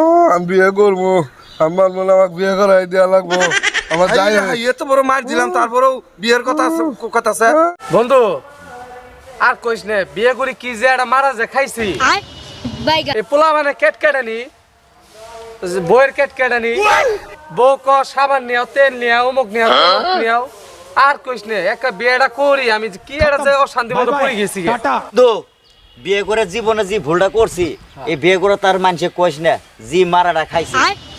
ও, আমি বিয়ে করব। আমার মনে আমাকে বিয়ে করাই দেওয়া লাগবো। আমার যাই। ইয়ে বড় মার দিলাম তারপরেও বিয়ের কথা আছে কথা আছে। বন্ধু আর কইস নে বিয়ে করি কি যে একটা মারা যে খাইছি। এই পোলা মানে কেট কেটানি বইয়ের কেট কেটানি। বউ ক সাবান নিয়াও তেল নিয়াও অমুক নিয়াও তমুক নিয়াও। আর কইস নে একটা বিয়েটা করি আমি যে কি একটা যে অশান্তি মতো পড়ে গেছি গে। বিয়ে করে জীবনে যে ভুলটা করছি এই বিয়ে করে তার মানুষে কইস না জি মারাটা খাইছি।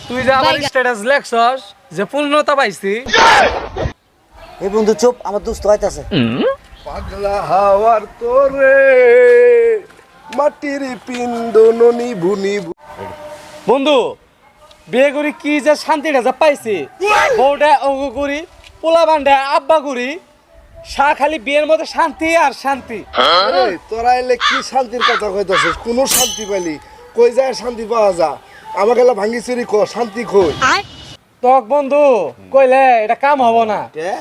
তুই যে আমার স্ট্যাটাস লেখছস যে পূর্ণতা পাইছি। এই বন্ধু চুপ আমার দুস্থ হইতাছে পাগলা হাওয়ার তোরে মাটির পিণ্ড ননি ভুনি বন্ধু বিয়ে করি কি যে শান্তিটা যে পাইছি বউটা অঙ্গ করি পোলা বান্ডা আব্বা করি শাহ খালি বিয়ের মধ্যে শান্তি আর শান্তি। তোরা এলে কি শান্তির কথা কইতাছিস? কোনো শান্তি পাইলি? কই যায় শান্তি পাওয়া যা? আমাকে এলা ভাঙ্গি চুরি কর শান্তি কই? তক বন্ধু কইলে এটা কাম হব না। কে?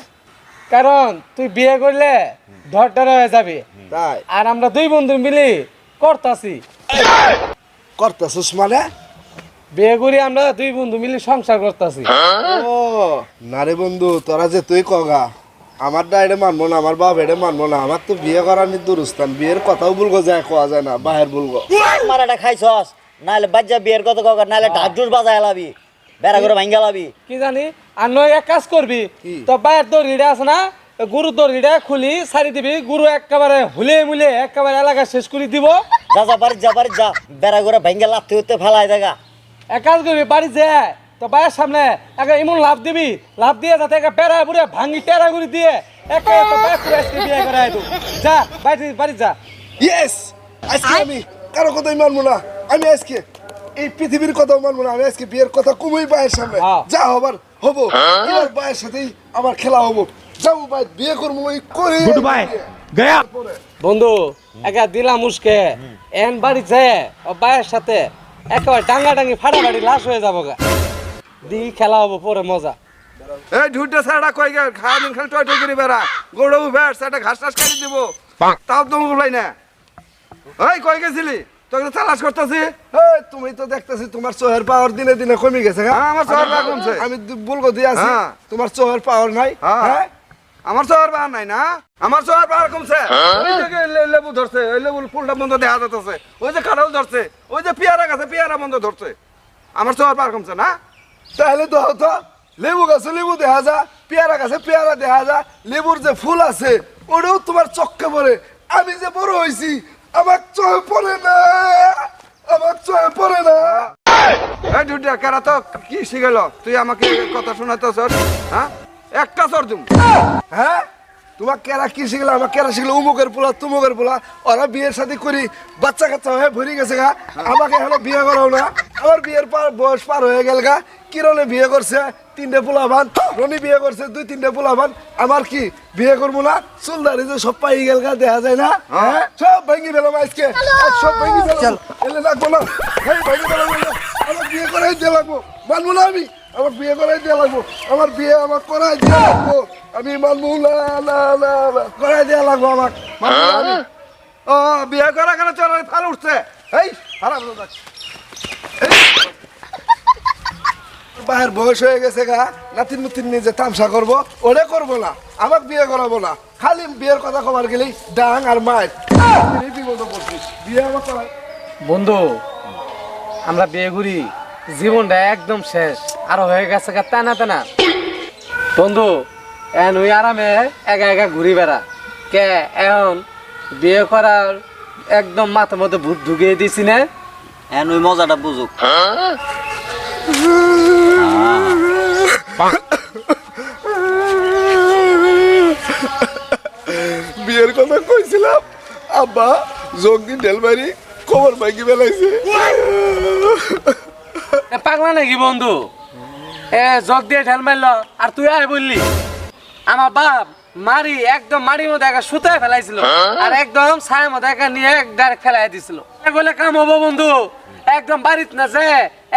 কারণ তুই বিয়ে করলে ধর ধর হয়ে যাবি। তাই? আর আমরা দুই বন্ধু মিলি করতাছি। করতাছিস মানে? বিয়ে করি আমরা দুই বন্ধু মিলি সংসার করতাছি। ও না রে বন্ধু তোরা যে তুই কগা। আমার দা এটা মানবো না আমার বাপ এটা মানবো না। আমার তো বিয়ে করার নি দুরুস্তান। বিয়ের কথাও বলব যায় কোয়া যায় না বাহের বলব মারাটা খাইছস নাহলে বাজ্যা বিয়ের কত কর নাহলে ঢাক ঢুস বাজায় লাবি বেড়া করে ভাঙ্গা লাবি। কি জানি আর নয় এক কাজ করবি? তো বাইরের দড়িটা আছে না গুরু দড়িটা খুলি সারি দিবি গুরু একেবারে হুলে মুলে একেবারে এলাকা শেষ করে দিব। যা যা বাড়ি যা বাড়ি যা বেড়া করে ভাঙ্গা লাথি হতে ফেলাই দেখা এক কাজ করবি বাড়ি যায় তো বাইরের সামনে একে এমন লাভ দিবি লাভ দিয়ে যাতে একে পেড়া পুরে ভাঙি টেরা করে দিয়ে একে তো বাইরে পুরো আজকে বিয়ে করে আইতো যা বাড়ি বাড়ি যা। ইয়েস আজকে আমি কারও কথাই মানবো না। আমি আজকে এই পৃথিবীর কথাও মানবো না। আমি আজকে বিয়ের কথা কমই পায়ের সামনে। হ্যাঁ। যা হবার হব। এবার পায়ের সাথেই আমার খেলা হব। যাব ভাই বিয়ে করব ওই করে। গুড বাই বন্ধু একা দিলাম উস্কে। এন বাড়ি যায় ও বাইরের সাথে একেবারে ডাঙ্গা ডাঙ্গি ফাটাফাটি লাশ হয়ে যাব গা। দি খেলা হব পরে মজা। এই ঢুটে সারা কই গে? খাওয়া দিন খালি টয় টয় করে বেড়া। গৌড়বু ব্যাট সেটা ঘাস টাস কাটি দিব। তাও তো বলাই না। এই কই গেছিলি? তোকে তো তালাশ করতেছি। এই, তুমি তো দেখতেছি তোমার চোহের পাওয়ার দিনে দিনে কমে গেছে হ্যাঁ? হ্যাঁ, আমার চোহের power কমছে। আমি বলব দিয়ে আছি হ্যাঁ। তোমার চোহের পাওয়ার নাই হ্যাঁ। হ্যাঁ? আমার শহর পাহাড় নাই না? আমার শহর পাহাড় কমছে। ওই যে লে- লেবু ধরছে ওই লেবু ফুলটা বন্ধ দেখা যাচ্ছে ওই যে কাঁঠাল ধরছে ওই যে পেয়ারা গাছে পেয়ারা বন্ধ ধরছে। আমার শহর পাহাড় কমছে না? তাহলে তো হতো, লেবু গাছে লেবু দেখা যা, পেয়ারা গাছে পেয়ারা দেখা যা, লেবুর যে ফুল আছে, ওটাও তোমার চক্কে পড়ে। আমি যে বড় হয়েছি আমার চোখে পড়ে না, আমার চোখে পড়ে না। তো, কি তুই আমাকে কথা শোনাতে হ্যাঁ? একটা চর হ্যাঁ? তোমার কেরা কি আমার উমুকের পোলা, তুমুকের পোলা, ওরা বিয়ের করি বাচ্চা কাচ্চা হয়ে গেছে গা। আমাকে বিয়ে করাও না, আমার বিয়ের পার বয়স পার হয়ে গেল গা। কিরণে বিয়ে করছে তিনটে পোলা ভান রনি বিয়ে করছে দুই তিনটে পোলা ভান। আমার কি বিয়ে করব না? চুলদারি যে সব পাই গেল গা দেখা যায় না? হ্যাঁ। সব ভেঙে পেলাম আজকে। সব ভেঙে পেলাম এলে লাগবো না। ভেঙে পেলাম আমার বিয়ে করাই দিয়ে লাগবো। মানবো না আমি। আমার বিয়ে করাই দিয়ে লাগবো। আমার বিয়ে আমার করাই দিয়ে লাগবো। আমি মানবো না না না করাই দিয়ে লাগবো আমার আমি। ও বিয়ে করা কেন চল ফাল উঠছে? এই খারাপ বাহের বয়স হয়ে গেছে গা নাতিন মুতিন নিজে তামসা করব ওরে করব না আমাকে বিয়ে করাবো না। খালি বিয়ের কথা কবার গেলেই ডাং আর মায়ের বিয়ে আমার বন্ধু আমরা বিয়ে করি জীবনটা একদম শেষ আর হয়ে গেছে গা টানা টানা বন্ধু এখন ওই আরামে একা একা ঘুরি বেড়া। কে এখন বিয়ে করার একদম মাথার মধ্যে ভূত ঢুকিয়ে দিছি না? এন ওই মজাটা বুঝুক। বিয়ের কথা কইছিলাম আব্বা যোগ দিন ডেলবারি খবর ভাঙ্গি বেলাইছে? এ পাগলা নাকি বন্ধু? এ জগ দিয়ে ঢেল মারল আর তুই আয় বললি। আমার বাপ মারি একদম মারির মধ্যে একা সুতায় ফেলাইছিল। আর একদম ছায়ের মধ্যে একা নিয়ে ডাইরেক্ট ফেলাই দিছিল। বলে কাম হব বন্ধু? একদম বাড়িত না যে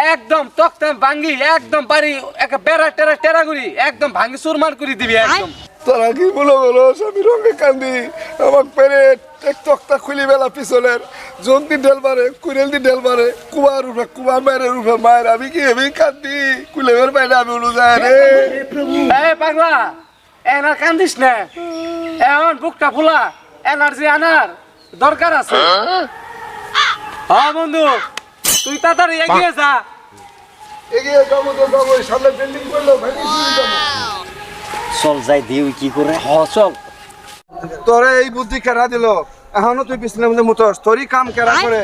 একদম তক্তা ভাঙ্গি একদম বাড়ি একা বেড়া টেরা টেরা করি একদম ভাঙ্গি চুরমার করে দিবি একদম। তোরা কি বলো বলো স্বামী রঙে কান্দি আমার পেরে এক তক্তা খুলি বেলা পিছনের দি ডেল মারে কুড়েল দি ডেল মারে কুয়ার উঠে কুয়া মায়ের উঠে মায়ের আমি কি এমনি কান্দি? কুলে বের বাইরে আমি উঠু যায় রে। পাগলা এনার কান্দিস না। এখন বুকটা ফুলা এনার্জি আনার দরকার আছে। হ্যাঁ? বন্ধু তুই তাড়াতাড়ি এগিয়ে যা। এগিয়ে যাব তো যাব সামনে বিল্ডিং করল ভেঙে যাব। চল যাই দিও কি করে? হ চল। তোরে এই বুদ্ধি কেরা দিল? এখনও তুই বিছনের মধ্যে মুতস তোরই কাম কেরা করে?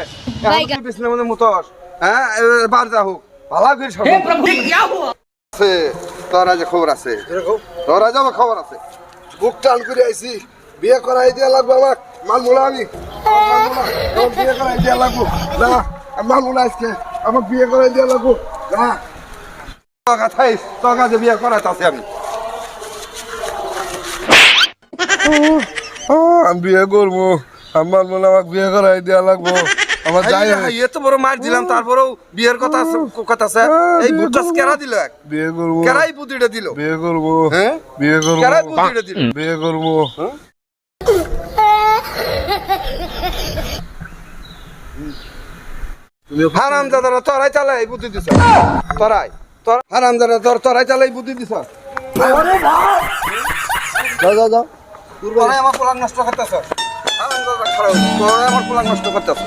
এখনও তুই বিছনের মধ্যে মুতস হ্যাঁ? এবার যা হোক ভালো করে সব আছে তোরা যে খবর আছে। তোরা যাব খবর আছে। বুক টান করে আইছি বিয়ে করাই দিয়া লাগবে আমার মাল মোলা আমি। মাল মোলা, আমার বিয়ে করাই দিয়া লাগবো। না আমার মাল মোলা আজকে আমার বিয়ে করাই দিয়া লাগবো। না তোর তোর কাছে বিয়ে করাইতাছি আমি। আমি বিয়ে করব আমার মনে আমাকে বিয়ে করাই দেওয়া লাগবো। আমার যাই এত বড় মার দিলাম তারপরেও বিয়ের কথা আছে কথা আছে। এই বুদ্ধা কেরা দিল। এক বিয়ে করব কেরাই বুদ্ধিটা দিল। বিয়ে করব হ্যাঁ বিয়ে করব কেরাই বুদ্ধিটা দিল। বিয়ে করব হারাম দাদারা তোরাই চালে বুদ্ধি দিছ। তরাই তোর হারাম দাদা তোর তরাই চালাই বুদ্ধি দিছ। যাও যাও যাও। আমার পোলাক নষ্ট করতেছ। হারাম দাদা তোরাই আমার পোলাক নষ্ট করতেছ।